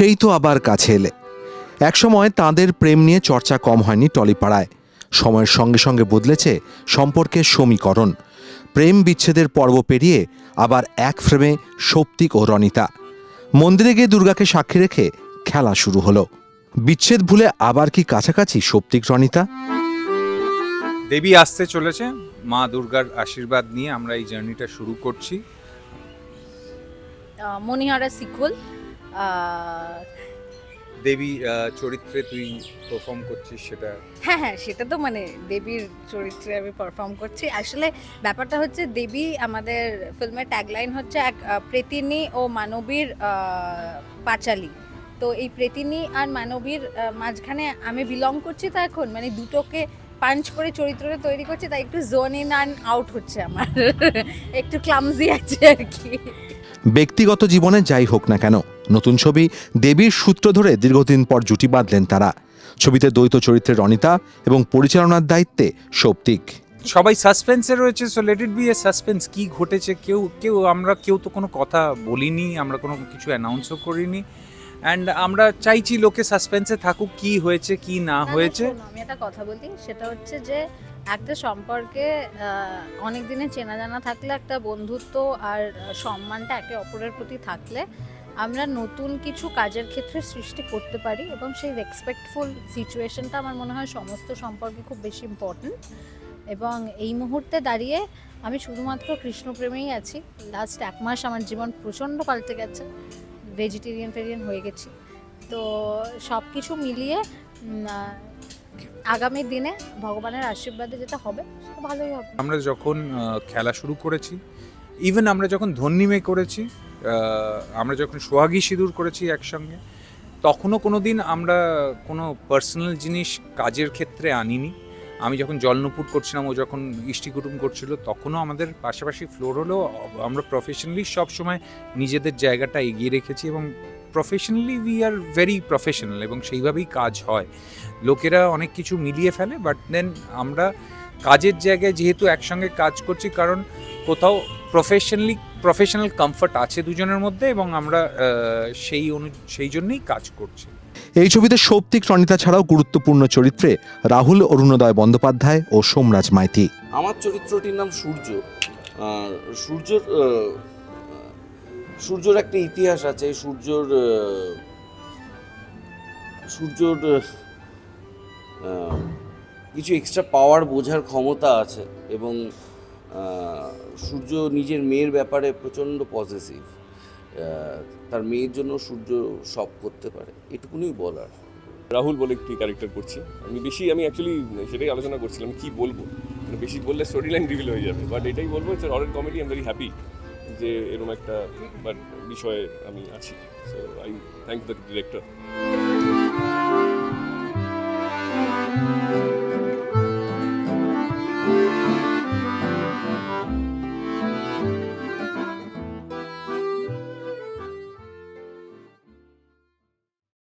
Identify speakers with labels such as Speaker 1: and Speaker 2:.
Speaker 1: সেই তো আবার কাছে এলে। একসময় তাঁদের প্রেম নিয়ে চর্চা কম হয়নি টলিপাড়ায়। সময়ের সঙ্গে সঙ্গে বদলেছে সম্পর্কের সমীকরণ। প্রেম বিচ্ছেদের পর্ব পেরিয়ে আবার এক ফ্রেমে সৌপ্তিক ও রনিতা মন্দিরে গিয়ে দুর্গাকে সাক্ষী রেখে খেলা শুরু হলো। বিচ্ছেদ ভুলে আবার কি কাছাকাছি সৌপ্তিক রনিতা
Speaker 2: দেবী আসতে চলেছে। মা দুর্গার আশীর্বাদ নিয়ে আমরা এই জার্নিটা শুরু করছি।
Speaker 3: আহ, মণিহারা সিকুয়াল
Speaker 2: দেবী চরিত্রে তুই পারফর্ম করছিস সেটা?
Speaker 3: হ্যাঁ হ্যাঁ সেটা তো মানে দেবীর চরিত্রে আমি পারফর্ম করছি। আসলে ব্যাপারটা হচ্ছে দেবী আমাদের ফিল্মের ট্যাগলাইন হচ্ছে এক প্রেতিনী ও মানবীর পাঁচালী। তো এই প্রেতিনী আর মানবীর মাঝখানে আমি বিলং করছি তো এখন মানে দুটোকে পাঞ্চ করে চরিত্রটা তৈরি করছি তাই একটু জোন ইন অ্যান্ড আউট হচ্ছে আমার। একটু ক্লামজি আছে আর কি।
Speaker 1: ব্যক্তিগত জীবনে যাই হোক না কেন নতুন ছবি দেবীর সূত্র ধরে দীর্ঘদিন পর জুটি বাঁধলেন তারা। ছবিতে দ্বৈত চরিত্রে রনিতা এবং পরিচালনার দায়িত্বে সৌপ্তিক।
Speaker 2: সবাই সাসপেন্সে রয়েছে so let it be a suspense কি ঘটেছে কেউ কেউ আমরা কেউ তো কোনো কথা বলিনি আমরা কোনো কিছু অ্যানাউন্সও করিনি। অ্যান্ড আমরা চাইছি লোকে সাসপেন্সে থাকুক কি হয়েছে কি না
Speaker 3: না,
Speaker 2: হয়েছে।
Speaker 3: আমি একটা কথা বলি সেটা হচ্ছে যে একটা সম্পর্কে অনেক দিনে চেনা জানা থাকলে, একটা বন্ধুত্ব আর সম্মানটা একে অপরের প্রতি থাকলে আমরা নতুন কিছু কাজের ক্ষেত্রে সৃষ্টি করতে পারি এবং সেই রেসপেক্টফুল সিচুয়েশনটা আমার মনে হয় সমস্ত সম্পর্কে খুব বেশি ইম্পর্ট্যান্ট এবং এই মুহূর্তে দাঁড়িয়ে আমি শুধুমাত্র কৃষ্ণপ্রেমেই আছি। লাস্ট এক মাস আমার জীবন প্রচণ্ড পাল্টে গেছে। ভেজিটেরিয়ান ফেরিয়ান হয়ে গেছি। তো সব কিছু মিলিয়ে আগামী দিনে ভগবানের আশীর্বাদে যেটা হবে, সেটা ভালোই হবে।
Speaker 2: আমরা যখন খেলা শুরু করেছি ইভেন আমরা যখন ধন্যিমে করেছি আমরা যখন সোহাগী সিঁদুর করেছি একসঙ্গে, তখনও কোনো দিন আমরা কোনো পার্সোনাল জিনিস কাজের ক্ষেত্রে আনিনি। আমি যখন জলনুপুর করছিলাম, ও যখন ইষ্টি কুটুম করছিল, তখনও আমাদের পাশাপাশি ফ্লোর হলেও আমরা প্রফেশনালি সবসময় নিজেদের জায়গাটা এগিয়ে রেখেছি এবং professionally we are very professional এবং সেইভাবেই কাজ হয়। লোকেরা অনেক কিছু মিলিয়ে ফেলে বাট দেন আমরা কাজের জায়গায় যেহেতু একসঙ্গে কাজ করছি, কারণ কোথাও প্রফেশনালি প্রফেশনাল কমফর্ট আছে দুজনের মধ্যে এবং আমরা সেই অনু, সেই জন্যেই কাজ করছি।
Speaker 1: এই ছবিতে সৌপ্তিক, রনিতা ছাড়াও গুরুত্বপূর্ণ চরিত্রে রাহুল, অরুণোদয় বন্দ্যোপাধ্যায় ও সোমরাজ মাইতি।
Speaker 4: আমার চরিত্রটির নাম সূর্য। সূর্যর সূর্যর একটা ইতিহাস আছে। সূর্যর সূর্যর কিছু এক্সট্রা পাওয়ার বোঝার ক্ষমতা আছে এবং সূর্য নিজের মেয়ের ব্যাপারে প্রচণ্ড পজিটিভ তার মেয়ের জন্য সূর্য সব করতে পারে। এটুকুনি বলার।
Speaker 5: রাহুল বলে একটি ক্যারেক্টার করছি। আমি বেশি, আমি অ্যাকচুয়ালি সেটাই আলোচনা করছিলাম কি বলব? মানে বেশি বললে স্টোরি লাইন রিভিল হয়ে যাবে। বাট এটাই বলব it's horror comedy I am very happy যে এরকম একটা বাট বিষয়ে আমি আছি। So I thank the director